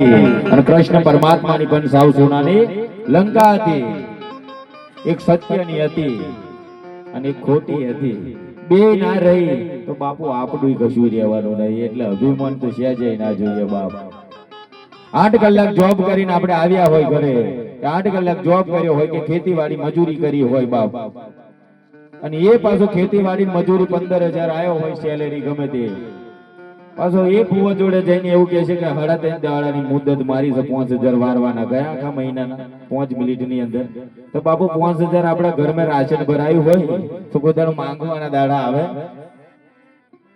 અને કૃષ્ણ પરમાત્માની પણ સાવ સોનાની લંકા હતી એક સત્યની હતી અને ખોટી હતી. બે ના રહી તો બાપુ આપણું કશું રહેવાનું નહીં. એટલે અભિમાન તો સહેજે ના જોઈએ બાપ. આઠ કલાક જોબ કરીને આપણે આવ્યા હોય ઘરે. આઠ કલાક જોબ કર્યો હોય કે ખેતીવાડી મજૂરી કરી હોય બાપ. અને એ પાછો ખેતીવાડી મજૂરી પંદર હજાર આવ્યો હોય સેલેરી ગમે તે. પાછો એ કુવા જોડે જઈને એવું કહે છે કે હડા ત્રણ દાડાની મુદત મારી છે, પાંચ હજાર વારવાના ગયા આખા મહિનાના, પાંચ મિનિટની અંદર. તો બાપુ, પાંચ હજાર આપણા ઘરમાં રાશન ભરાયું હોય, તો કોઈ માંગવાના દાડા આવે?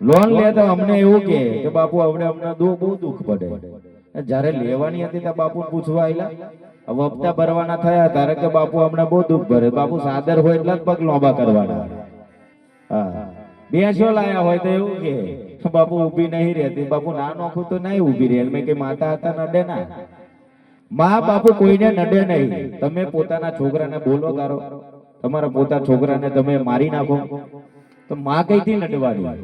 લોન લે તો અમને એવું કે કે બાપુ, અમને અમને દુ- બહુ દુઃખ પડે. જ્યારે લેવાની હતી ત્યાં બાપુ પૂછવા આયલા. વપતા ભરવાના થયા, ત્યારે કે બાપુ અમને બહુ દુઃખ ભરે. બાપુ સાદર હોય એટલા જ પગ લોબા કરવાના. હા. બેસો લાયા હોય તો એવું કે બાપુ ઊભી નહીં રહેતી, બાપુ ના નોખું તો નહીં ઊભી રહે મેં કે માતા હતા નડે ના. મા બાપુ કોઈને નડે નહીં. તમે પોતાના છોકરાને બોલો તારો. તમારા પોતા છોકરાને તમે મારી નાખો. તો માં કઈથી નડવાની?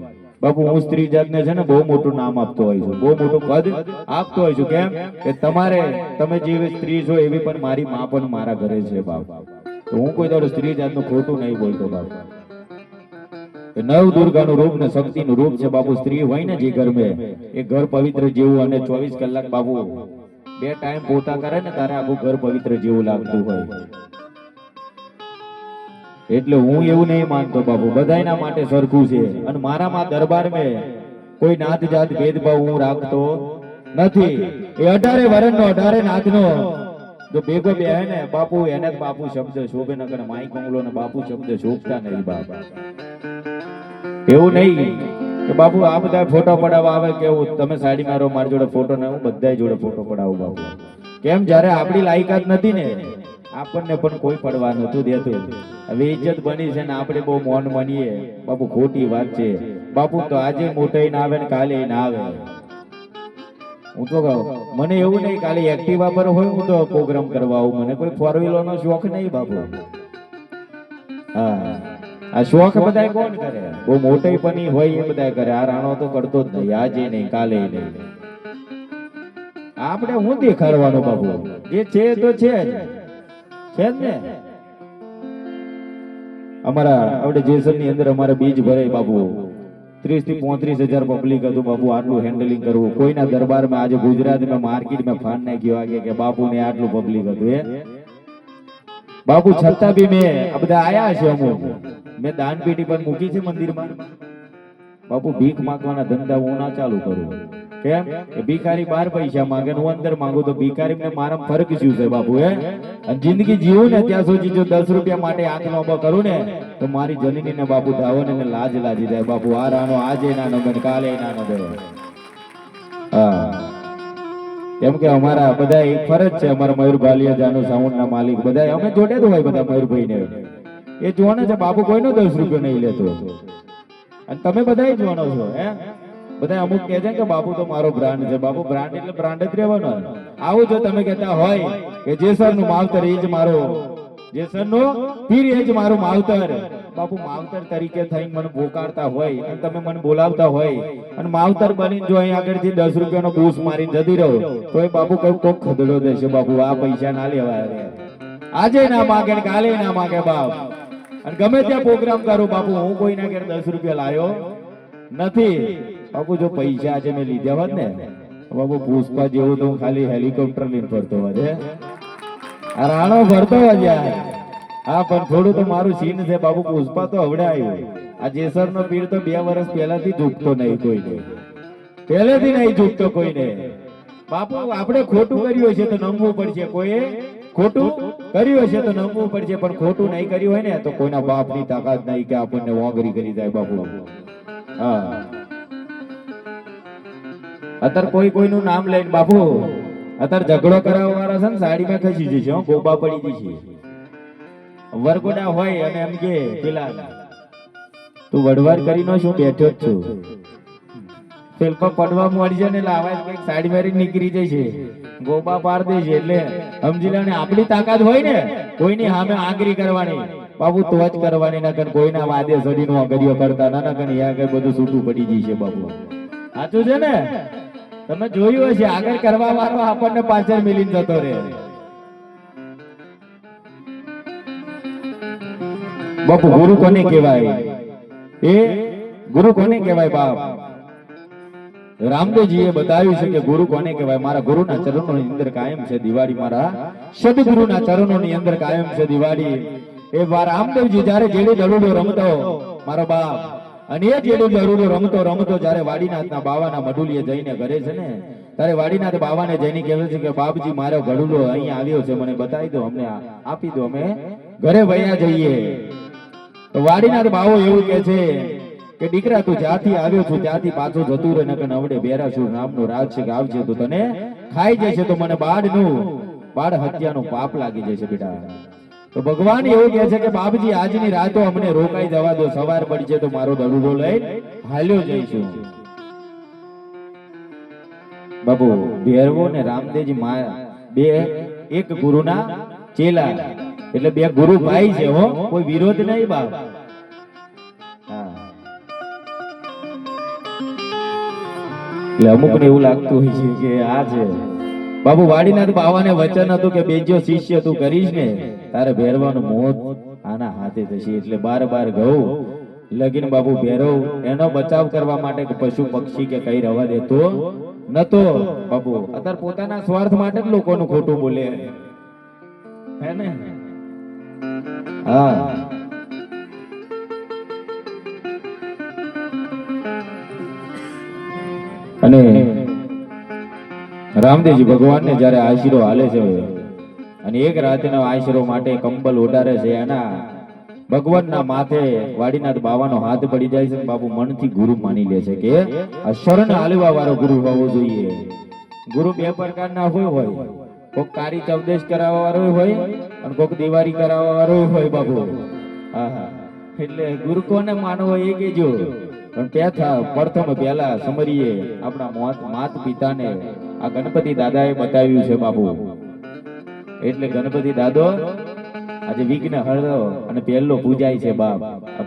બાપુ હું સ્ત્રી જાતને છે ને બહુ મોટું નામ આપતો હોય છું, બહુ મોટું પદ આપતો હોય છું. કેમ કે તમારે, તમે જેવી સ્ત્રી છો એવી પણ મારી માં પણ મારા ઘરે છે બાપ. તો હું કોઈ તારું સ્ત્રી જાતનું ખોટું નહીં બોલતો બાપ. નવ દુર્ગાનું રૂપ ને શક્તિનું રૂપ છે બાપુ, સ્ત્રી હોય ને જે ઘર મેં એ ઘર પવિત્ર જેવું અને ચોવીસ કલાક બાપુ, બે ટાઈમ પોતા કરે ને તારે આખું ઘર પવિત્ર જેવું લાગતું હોય. એટલે હું એવું નહીં માનતો બાપુ બધાના માટે સરખું છે. અને મારામાં દરબાર મેં કોઈ નાત જાત ભેદભાવ હું રાખતો નથી. એ અઢારે વરણ નો અઢારે નાથ નો જો ભેગો બે હે ને, બાપુ એને બાપુ શબ્દ શોભે નગર માઈ કોંગલો ને બાપુ શબ્દ શોભતા નહીં બાપ. એવું નહીં કે બાપુ, આ બધા ફોટો પડાવવા આવે કેવું તમે સાડી મારો, મારી જોડે ફોટો ને હું બધા જોડે ફોટો પડાવું બાપુ. કેમ? જ્યારે આપણી લાયકાત નથી ને, આપણને પણ કોઈ પડવા નતું દેતું. હવે ઇજ્જત બની છે ને, આપણે બહુ મૌન માનીએ. બાપુ, ખોટી વાત છે. બાપુ, તો આજે મોટાઈ ના આવે ને, કાલે ના આવે. હું તો કહું, મને એવું નહીં, કાલે એક્ટિવા પર હોય, હું તો પ્રોગ્રામ કરવા આવું. મને કોઈ ફોર વ્હીલર નો શોખ નહીં બાપુ. હા. આ શોખ બધા કોણ કરે? બહુ મોટી પની હોય એ બધા કરે. આ રાણો તો કરતો જ નહીં, આજે નહીં, કાલે નહીં. આપણે હું દેખાડવાનું બાબુ જે છે તો છે છે જ ને? અમારા આપણે જેસરની અંદર અમારે બીજ ભરાય બાપુ. ત્રીસથી પોત્રીસ હજાર પબ્લિક હતું બાપુ, આટલું હેન્ડલિંગ કરવું. કોઈના દરબારમાં આજે ગુજરાતમાં માર્કેટમાં ફાન નાખ્યો. આગે કે બાપુ ને આટલું પબ્લિક હતું એ બાપુ છતાં બી મેં આ બધા આયા છે અમુક. મેં દાન પેટી પણ મૂકી છે મંદિરમાં. બાપુ ભીખ માંગવાના ધંધા હું ના ચાલુ કરું. કેમ? કે ભિખારી બાર પૈસા માંગે હું અંદર માંગુ તો ભિખારી ને મારા ફરક શું છે બાપુ હે? અને જિંદગી જીવું ને ત્યાં સુધી જો દસ રૂપિયા માટે હાથ લાંબો કરું ને તો મારી જનની ને બાપુ ધાવો ને લાજ લાજી જાય. બાપુ આ રાનો આજે નાનો બને કાલે નાનો નમે. હા. કેમ કે અમારા બધા એક ફરજ છે, અમારા મયુર ભાલિયા જાનુ સાઉન્ડ ના માલિક બધા. અમે જોડે જ હોય બધા મયુરભાઈ ને એ જોવાનો છે બાપુ કોઈનો દસ રૂપિયો નહીં લેતો. અને તમે બધા જોવાનો છો, હે? બધા અમુક કહે છે કે બાપુ તો મારો બ્રાન્ડ છે. બાપુ બ્રાન્ડ એટલે બ્રાન્ડ જ રહેવાનો આવું જો તમે કહેતા હોય કે જેસરનું માવતર એ જ મારો જેસરનું પીર એ જ મારું માવતર. બાપુ, માવતર તરીકે થઈને મને ભોકારતા હોય અને તમે મને બોલાવતા હોય અને માવતર બની જો અહીં આગળથી દસ રૂપિયાનો બૂસ મારીને જતી રહો તો એ બાપુ કઈ કોક ખદડો દેશે બાપુ, આ પૈસા ના લેવાય આજે ના માગે ને કાલે ના માગે બાપ. અને ગમે ત્યાં પ્રોગ્રામ કરો બાપુ, હું કોઈના ઘેર દસ રૂપિયા લાયો નથી. બાપુ, જો પૈસા આજે મેં લીધા હોત ને બાપુ પુષ્પા જેવું તો હું ખાલી હેલિકોપ્ટર લઈને ફરતો હોય રાણો ફરતો હોય હા, પણ થોડું તો મારું સીન છે બાપુ પુષ્પા તો હવડે આવ્યું આ જેસર નો પીર તો બે વર્ષ પહેલાથી ઝૂકતો નહીં કોઈને. પહેલેથી નહીં ઝૂકતો કોઈને. બાપુ, આપણે ખોટું કર્યું હશે તો નમવું પડશે, કોઈએ? ખોટું કર્યું હશે તો નમવું પડશે, પણ ખોટું નહીં કર્યું હોય ને, તો કોઈના બાપની તાકાત નહીં કે આપણને વોગરી કરી જાય, બાપુ. હા. અત્યારે કોઈ કોઈનું નામ લઈને, બાપુ, અત્યારે ઝઘડો કરાવવા વાળા છે ને, સાડીમાં ખસી જશે ગોબા પડી જશે. વરગોડા હોય અને એમ કે, પેલા તું વડવાર કરીને શું બેઠો જ છું. પડવા મળી જાય ને એટલે આવાજ કંઈક સાઈડ મારી નીકળી જશે ગોબા પાર દે છે એટલે સમજી લે આપણી તાકાત હોય ને, કોઈની સામે આંગરી કરવાની. બાબુ, તો જ કરવાની ના કર કોઈના વાદે સડીનો અગરિયો કરતા. ના કર યા કઈ બધું છૂટું પડી જશે બાબુ. સાચું છે ને? તમે જોયું હશે, આગળ કરવા વાળો આપણને પાછળ મિલી જતો રહે. બાપુ, ગુરુ કોને કહેવાય? એ ગુરુ કોને કહેવાય બાપ? રામદેવજીએ બતાવ્યું છે કે ગુરુ કોને કહેવાય? મારા ગુરુના ચરણોની અંદર કાયમ છે દિવાળી, મારા સદગુરુના ચરણોની અંદર કાયમ છે દિવાળી. એ રામદેવજી જ્યારે જેડી દડુડો રમતો, મારો બાપ, અને એ જેડી દડુડો રમતો રમતો જ્યારે વાડીનાથના બાવાના મડુલીએ જઈને ઘરે છે ને, ત્યારે વાડીનાથ બાવાને જઈને કહેવે છે કે, બાપજી, મારો ગઢુલો અહીંયા આવ્યો છે, મને બતાવી દો, અમને આપી દો, અમે ઘરે વયા જઈએ. તો બાવો એવું કે છે કે દીકરા, તું જ્યાંથી આવ્યો છું, ત્યાંથી પાછો જતું રહે, નકર નવડે બેરાસુર નામનો રાજ છે કે આવશે તો તને ખાઈ જશે તો મને બાળનું બાળ હત્યાનું પાપ લાગી જશે બેટા. તો ભગવાન એવું કહે છે કે, બાપજી, આજની રાતો અમને રોકાઈ જવા દો, સવાર પડશે તો મારો દડુડો લઈ હાલ્યો જઈશું. બાબુ ભેરવો ને રામદેવજી બે, એક ગુરુના ચેલા. એટલે બે ગુરુ ભાઈ છે હો, કોઈ વિરોધ નહીં બાપ. એટલે અમુક ને એવું લાગતું હોય છે કે આ છે. બાબુ, વાડીનાથ બાવાને વચન હતું કે બેજો શિષ્ય તું કરીશ ને, તારે ભેરવાનું મોત આના હાથે થશે. એટલે બાર બાર ઘઉં લગીન બાબુ ભેરવ, એનો બચાવ કરવા માટે કે પશુ પક્ષી કે કઈ રવા દેતો નતો. બાબુ, અત્યારે પોતાના સ્વાર્થ માટે જ લોકોનું ખોટું બોલે. હે ને? હા. અને રામદેવજી ભગવાનને જ્યારે આશીરો હાલે છે, અને એક રાતના આશીરો માટે કંબલ ઓઢારે છે, એના ભગવાનના માથે વાડીનાથ બાવાનો હાથ પડી જાય છે બાપુ મનથી ગુરુ માની લે છે કે આ શરણ હાલવા વાળો ગુરુ હોવો જોઈએ. ગુરુ બે પ્રકારના હોય હોય. કોક કારી ચૌદેશ કરાવવા વાળો હોય અને કોક દિવાળી કરાવવા વાળો હોય બાબુ. હા એટલે ગુરુ કોને માનવો એ કેજો પણ પેથા પ્રથમ પહેલા સમરીએ આપણા મોત, માત પિતાને આ ગણપતિ દાદાએ બતાવ્યું છે બાબુ. એટલે ગણપતિ દાદો, આજે વિઘ્ન હળો અને પહેલો પૂજાય છે બાપ.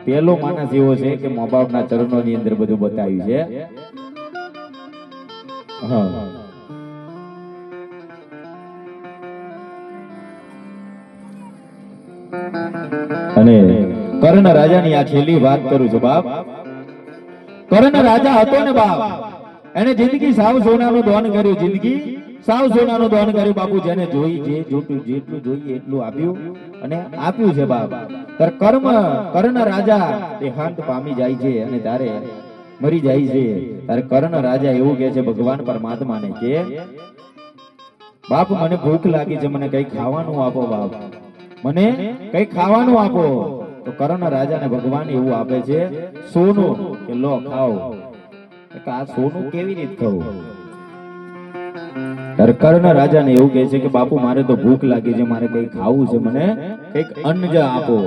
પહેલો માણસ એવો છે કે મા બાપના ચરણોની અંદર બધું બતાવ્યું છે. હા. અને કર્ણ રાજાની આ છેલ્લી વાત કરું છું, બાપ. કર્ણ રાજા હતો ને, બાપ. એને જિંદગી સાવ સોનાનું દોન કર્યું, જિંદગી સાવ સોનાનું દોન કર્યું, બાપુ. જેને જોઈ, જે જોતું, જેટલું જોઈએ, એટલું આપ્યું અને આપ્યું છે, બાપ. તાર કર્મ, કર્ણ રાજા, દેહાંત પામી જાય છે અને તારે મરી જાય છે. તારે કર્ણ રાજા એવું કહે છે ભગવાન પરમાત્માને કે, બાપ, મને ભૂખ લાગી છે, મને કઈ ખાવાનું આપો, બાપ. મને કઈ ખાવાનું આપો. તો કરણ રાજાને ભગવાન એવું આપે છે, સોનું. કે, લો, ખાઓ. આ સોનું કેવી રીતે ખાવું? કર્ણ રાજાને એવું કહે છે કે, બાપુ, મારે તો ભૂખ લાગી છે, મારે કઈ ખાવું છે, મને કંઈક અન્ન આપો.